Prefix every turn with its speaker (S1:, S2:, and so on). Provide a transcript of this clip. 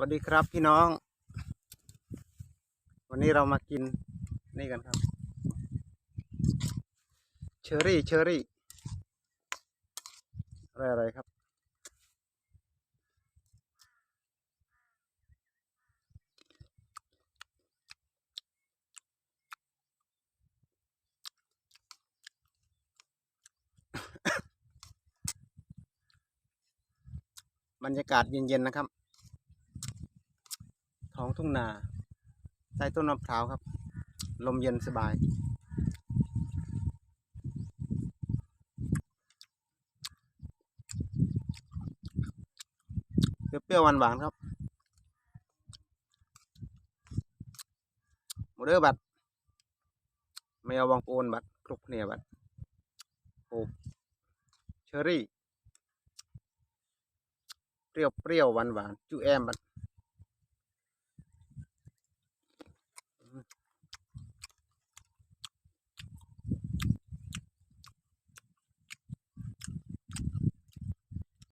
S1: วัสดีครับพี่น้อง วันนี้เรามากินนี่กันครับเชอรี่เชอรี่อะไรอะไรครับ บรรยากาศเย็นๆนะครับ ท้องทุ่งนาใต้ต้นมะพร้าวครับ ลมเย็นสบาย เปรี้ยวๆหวานๆครับโมเดอร์บัตรไม่เอาวางโอนบัตรคลุกเนี่ยบัตรโอ้เชอรี่ เปรี้ยวเปรี้ยวหวานหวานจูแอมบัตร